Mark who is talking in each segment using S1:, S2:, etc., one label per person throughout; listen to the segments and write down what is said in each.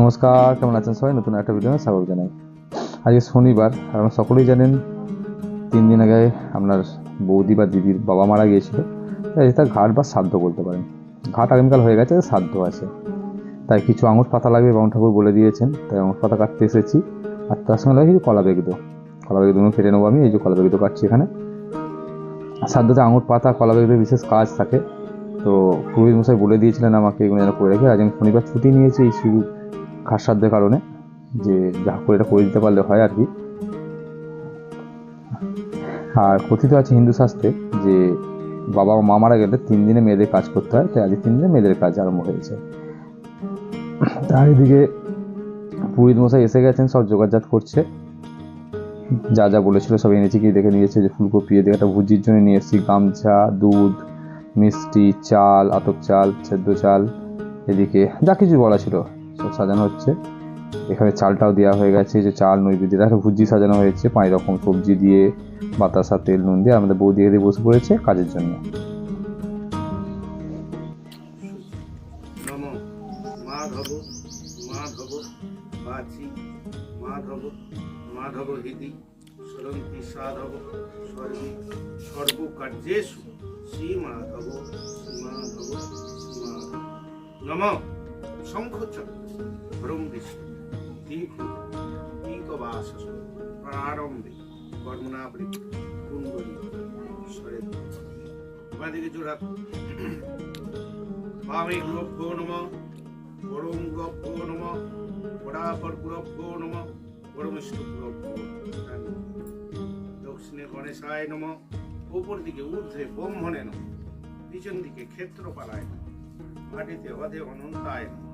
S1: নমস্কার, কেমন আছেন সবাই? নতুন একটা ভিডিও স্বাগত জানাই। আজকে শনিবার আপনারা সকলেই জানেন, তিন দিন আগে আপনার বৌদি বা দিদির বাবা মারা গিয়েছিল। তাই তার ঘাট বা শ্রাদ্ধ বলতে পারেন। ঘাট আগামীকাল হয়ে গেছে শ্রাদ্ধ আছে। তাই কিছু আঙুর পাতা লাগবে, বামুন ঠাকুর বলে দিয়েছেন। তাই আঙুর পাতা কাটতে এসেছি। আর তার সঙ্গে লাগে কিছু কলা বেগদো কলা বেগদো কেটে নেব আমি, এই যে কলা বেগদো কাটছি এখানে। শ্রাদ্ধতে আঙুর পাতা, কলা বেগদোর বিশেষ কাজ থাকে। তো পুরোহিত মশাই বলে দিয়েছিলেন আমাকে এগুলো যেন করে রেখে। আজ আমি শনিবার ছুটি নিয়েছি, এই খাসাধ্যের কারণে, যে যা করে এটা করে দিতে পারলে হয় আর কি। আর কথিত আছে হিন্দু শাস্ত্রে যে বাবা মা মারা গেলে তিন দিনে মেয়েদের কাজ করতে হয়, তাই আজকে তিন দিনে মেয়েদের কাজ আরম্ভ হয়েছে। তার এদিকে পুরোহিত মশাই এসে গেছেন, সব যোগাযোগ করছে। যা যা বলেছিল সব এনেছি কি দেখে নিয়েছে যে ফুলকপি, এদিকে একটা ভুজির জন্য নিয়ে এসেছি, গামছা, দুধ, মিষ্টি, চাল, আতপ চাল, সেদ্ধ চাল, এদিকে যা কিছু বলা ছিল। সব সাজানো হচ্ছে। এখানে চালটাও দেওয়া হয়ে গেছে যে চাল নৈবেদ্যের একটা ভুজি সাজানো হয়েছে। পাঁচ রকম সবজি দিয়ে, বাতাসা, তেল, নুন দিয়ে আমাদের বৌদি এদিকে বসে পড়েছে কাজের জন্য।
S2: মাধব হৃদি, সরন্তি সাধব শ্রী মাধব মাধব শঙ্খচক্র দীপ দীপবাস প্রারম্ভে কর্মনাবৃত কুণ্ডলী সরে বাদিকে জোড়াত বামে গুরভ্যো নম। পরম গুরভ্যো নম। পরাপর গুরভ্যো নম। পরমেশ্বর গুরভ্যো। দক্ষিণে গণেশায় নম। উপর দিকে ঊর্ধ্বে ব্রহ্মণে নম। পিছন দিকে ক্ষেত্রপালায় মাটিতে অধে অনন্তায় নম।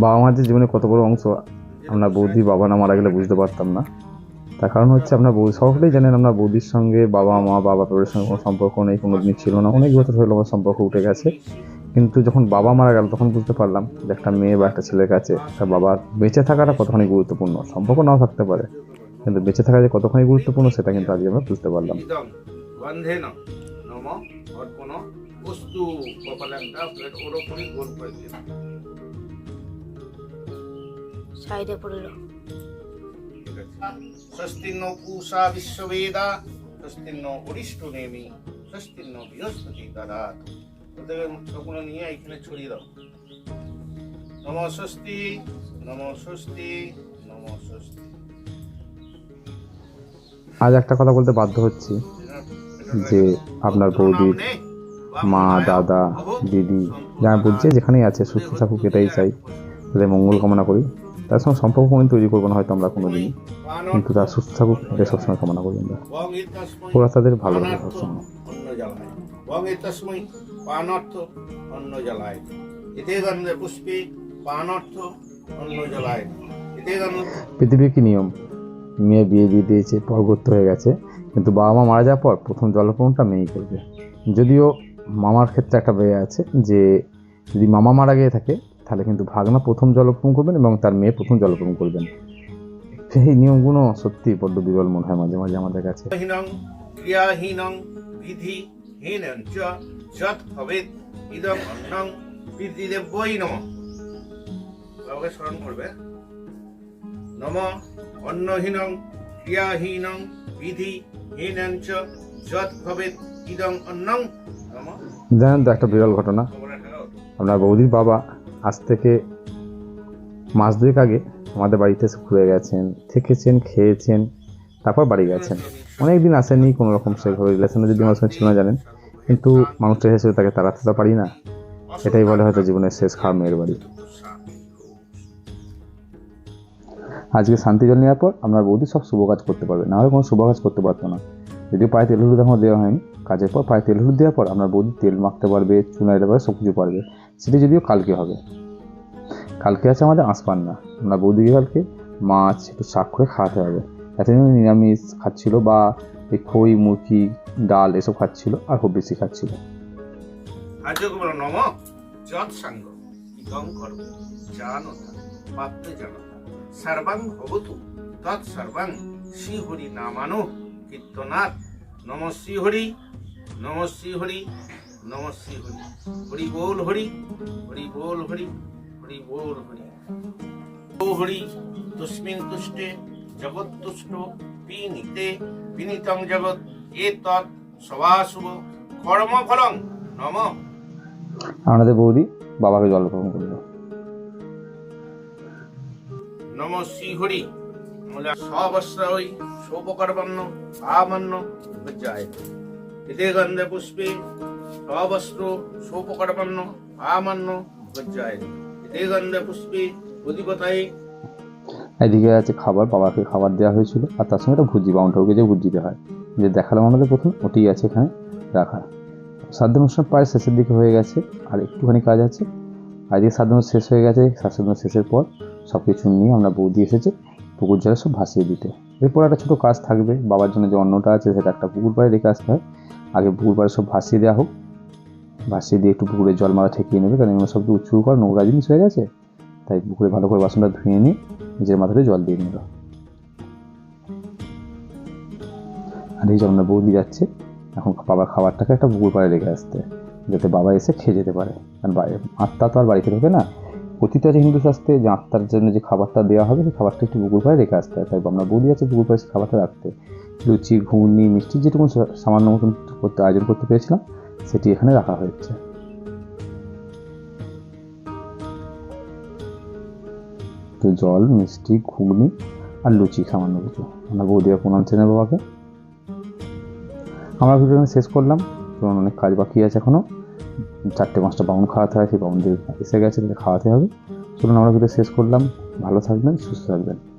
S1: বাবা মাদের জীবনে কত বড় অংশ আপনার বৌদি বাবা না মারা গেলে বুঝতে পারতাম না। তার কারণ হচ্ছে আপনার বৌদি সকলেই জানেন আপনার বৌদির সঙ্গে বাবা মা বাবা বাবার সঙ্গে কোনো সম্পর্ক নেই কোনো দিন ছিল না। অনেক বছর হলো আমার সম্পর্ক উঠে গেছে। কিন্তু যখন বাবা মারা গেল তখন বুঝতে পারলাম যে একটা মেয়ে বা একটা ছেলের কাছে একটা বাবা বেঁচে থাকাটা কতখানি গুরুত্বপূর্ণ। সম্পর্ক নাও থাকতে পারে কিন্তু বেঁচে থাকা যে কতখানি গুরুত্বপূর্ণ সেটা কিন্তু আজকে আমরা বুঝতে পারলাম।
S2: বস্তু কপালাঙ্গা প্লেট ওরকমই গোল করে দিয়ে।
S3: সাইডে পড়ল
S2: ঠিক আছে। স্বস্তিন্ন পূষা বিশ্ববেদা স্বস্তিন্ন অরিষ্ট নেমি স্বস্তিন্ন বৃহস্পতি দাদা ওদের সবগুলো নিয়ে এখানে ছড়িয়ে দাও। নম স্বস্তি নম স্বস্তি নম স্বস্তি।
S1: আজ একটা কথা বলতে বাধ্য হচ্ছি যে আপনার বৌদির মা, দাদা, দিদি যারা বলছে, যেখানেই আছে, সুস্থ থাকুক, এটাই চাই। তাদের মঙ্গল কামনা করি। তার সঙ্গে সম্পর্ক কোনো তৈরি করব না, হয়তো আমরা কোনো দিন কিন্তু তার সুস্থ থাকুক, এটা সবসময় কামনা করি আমরা। ওরা তাদের ভালো হবে সবসময়। পৃথিবীর কি নিয়ম? মেয়ে বিয়ে দিয়ে দিয়েছে পরবর্তী হয়ে গেছে, কিন্তু বাবা মা মারা যাওয়ার পর প্রথম জলপূরণটা মেয়েই করবে। যদিও মামার ক্ষেত্রে একটা মেয়ে আছে যে, যদি মামা মারা গিয়ে থাকে, তাহলে কিন্তু ভাগনা প্রথম জলপূরণ করবেন এবং তার মেয়ে প্রথম জলপূরণ করবেন। সেই নিয়মগুলো সত্যি বড্ড বিরল মনে হয় মাঝে মাঝে আমাদের কাছে।
S2: বিধি স্মরণ করবে। নম অন্নহীনং ক্রিয়াহীনং বিধি হীনং যৎ নম
S1: জানেন তো একটা বিরল ঘটনা? আপনার বৌদির বাবা আজ থেকে মাস দুয়েক আগে আমাদের বাড়িতে এসে ঘুরে গেছেন, থেকেছেন, খেয়েছেন, তারপর বাড়ি গেছেন। অনেক দিন আসেনি কোনো রকম সেভাবে রিলেশনে যদি আমার সঙ্গে ছিল না জানেন। কিন্তু মানুষটা হিসেবে তাকে তাড়াতে তো পারি না। এটাই বলে হয়তো জীবনের শেষ খাওয়া মেয়ের বাড়ি। আজকে শান্তি জল নেওয়ার পর আপনার বৌদি সব শুভ কাজ করতে পারবে। না হলে কোনো শুভ কাজ করতে পারতো না। যদিও পায়ে তেল হলুদ এখনও দেওয়া হয়নি, কাজের পর পায়ে তেল হলুদ দেওয়ার পর আপনার বৌদি তেল মাখতে পারবে চুনা দিতে পারবে সব কিছু পারবে। সেটি যদিও কালকে হবে। কালকে আছে আমাদের আঁশপান্না আপনার বৌদিকে কালকে মাছ, একটু শাক করে খাওয়াতে হবে। এতদিন নিরামিষ খাচ্ছিল বা এই খই, মুরগি, ডাল এসব খাচ্ছিল আর খুব বেশি খাচ্ছিল।
S2: সর্বাং ভবতু তৎ সর্বাং শ্রীহরি নামানো। কীর্তনাথ। নম শ্রী হরি নম শ্রী হরি নম শ্রী হরি। হরি বল হরি হরি বোল হরি হরি বোল হরি। ও হরি তুস্মিন তুষ্টে জগৎ তুষ্ট বিনীতে বিনীতং জগৎ এ তৎ কর্ম ফলং নম।
S1: আমাদের বৌদি বাবাকে জল অর্পণ করল।
S2: নম শ্রী হরি। আমরা সবস্ত্রই সোপকর্মণ্য আমান্য যায় এতে গন্ধে পুষ্পে সবস্ত্র সোপকর্মণ্য আমান্য যায় এতে গন্ধে পুষ্পে অধিপতায়।
S1: এদিকে আছে খাবার, বাবাকে খাবার দেওয়া হয়েছিল, আর তার সঙ্গে একটা ভুজি বাউন্টারকে যে ভুজি দেওয়া হয়। যে দেখালাম আমাদের প্রথম ওটি আছে এখানে রাখা। শ্রাদ্ধ অনুষ্ঠান প্রায় শেষের দিকে হয়ে গেছে, আর একটুখানি কাজ আছে। এদিকে শ্রাদ্ধ শেষ হয়ে গেছে অনুষ্ঠান শেষের পর সব কিছু নিয়ে আমরা বৌদি এসেছে। পুকুর জলে সব ভাসিয়ে দিতে। এরপর একটা ছোটো কাজ থাকবে, বাবার জন্য যে অন্নটা আছে সেটা একটা পুকুর পাড়ে রেখে আসতে হয়। আগে পুকুর পাড়ে সব ভাসিয়ে দেওয়া হোক। ভাসিয়ে দিয়ে একটু পুকুরে জল মারা ঠেকিয়ে নেবে, কারণ এগুলো সব তো উঁচু কর নোংরা জিনিস হয়ে গেছে। তাই পুকুরে ভালো করে বাসনটা ধুয়ে নিয়ে নিজের মাথাতে জল দিয়ে নিল। আর এই জন্য বৌদি যাচ্ছে, এখন বাবার খাবারটাকে একটা পুকুর পাড়ে রেখে আসতে, যাতে বাবা এসে খেয়ে যেতে পারে। কারণ আত্মা তো আর বাড়িতে ঢোকে না প্রতিটা যে হিন্দু শাস্ত্রে যে আত্মার জন্য যে খাবারটা দেওয়া হবে, সেই খাবারটা একটু পুকুর পাড়ে রেখে আসতে হয়। তাই আমরা বৌদি আছে পুকুর পাড়ে খাবারটা রাখতে। লুচি, ঘুগনি, মিষ্টি, যেটুকু সামান্য মতন করতে, আয়োজন করতে পেরেছিলাম, সেটি এখানে রাখা হয়েছে। তো জল, মিষ্টি, ঘুগনি আর লুচি সামান্য কিছু। আমরা বৌদিয়া প্রণাম চেনে বাবাকে। আমরা ভিডিও শেষ করলাম। কারণ অনেক কাজ বাকি আছে এখনও চারটে পাঁচটা বাউন খাওয়াতে হয়, সেই বাউনদের এসে গেছে তাহলে খাওয়াতে হবে। চলুন আমরা ভিডিও শেষ করলাম। ভালো থাকবেন, সুস্থ থাকবেন।